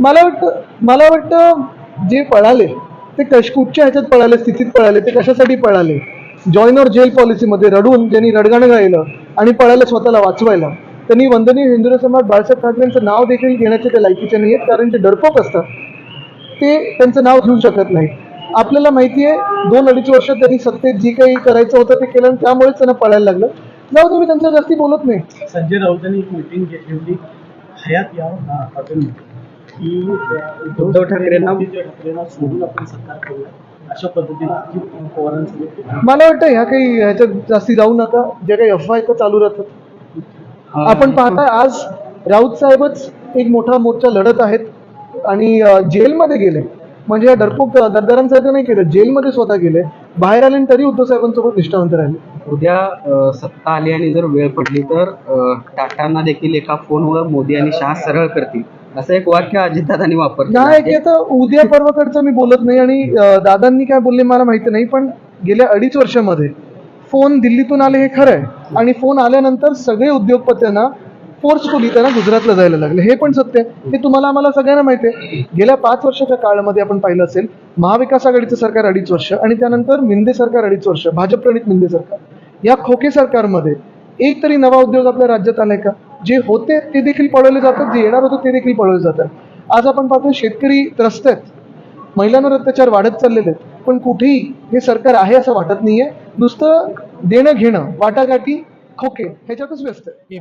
मला वाटतं मला वाटतं जे पळाले ते कश कुठच्या ह्याच्यात पळाले स्थितीत पळाले ते कशासाठी पळाले? जॉईन और जेल पॉलिसीमध्ये रडून ज्यांनी रडगाणं गायलं आणि पळालं स्वतःला वाचवायला. त्यांनी वंदनीय हिंदू सम्राट बाळासाहेब ठाकरेंचं नाव देखील घेण्याचे ते लायकीचे नाही आहेत कारण ते डरपोक असतात. ते त्यांचं नाव घेऊ शकत नाही आपल्याला माहिती आहे दोन अडीच वर्ष त्यांनी सत्तेत जी काही करायचं होतं ते केलं आणि त्यामुळेच त्यांना पळायला लागलं. जाऊ तुम्ही त्यांच्या जास्ती बोलत नाही. संजय राऊतांनी एक मिटिंग घेतली होती. हयात या हॉटेलमध्ये की उद्धव ठाकरेंना- ठाकरेंना सोडून आपण सत्कार करूया अशा पद्धतीने पवारांसोबत मला वाटतं ह्या काही ह्याच्यात जास्ती जाऊ नका जे काही अफवा आहेत चालू राहतात. आपण पाहता आज राऊत साहेबच एक मोठा मोर्चा लढत आहेत आणि जेलमध्ये गेले. म्हणजे या डरपूक दरदारांसारखं नाही केलं जेलमध्ये स्वतः गेले. बाहेर आले आणि तरी उद्धव साहेबांसोबत निष्ठावंत राहिले. उद्या सत्ता आली आणि जर वेळ पडली तर टाटांना देखील एका फोनवर मोदी आणि शहा सरळ करतील. असं एक वाक्य अजितदादांनी वापरलं. नाही आता उद्या परवाकडचं मी बोलत नाही आणि दादांनी काय बोलले मला माहिती नाही पण गेल्या अडीच वर्षामध्ये फोन दिल्लीतून आले हे खरं आहे. आणि फोन आल्यानंतर सगळे उद्योगपत्यांना फोर्सफुली त्यांना गुजरातला जायला लागले. हे पण सत्य आहे. हे तुम्हाला आम्हाला सगळ्यांना माहिती आहे. गेल्या पाच वर्षाच्या काळामध्ये आपण पाहिलं असेल महाविकास आघाडीचं सरकार अडीच वर्ष आणि त्यानंतर मिंदे सरकार अडीच वर्ष भाजप प्रणित मिंदे सरकार. या खोके सरकारमध्ये एक तरी नवा उद्योग आपल्या राज्यात आलाय का? जे होते ते देखील पळवले जातात जे येणार होते ते देखील पळवले जातात. आज आपण पाहतो शेतकरी त्रस्त आहेत. महिलांवर अत्याचार वाढत चाललेले आहेत. पण कुठेही हे सरकार आहे असं वाटत नाहीये. नुसतं देणं घेणं वाटाघाटी खोके ह्याच्यातच व्यस्त आहे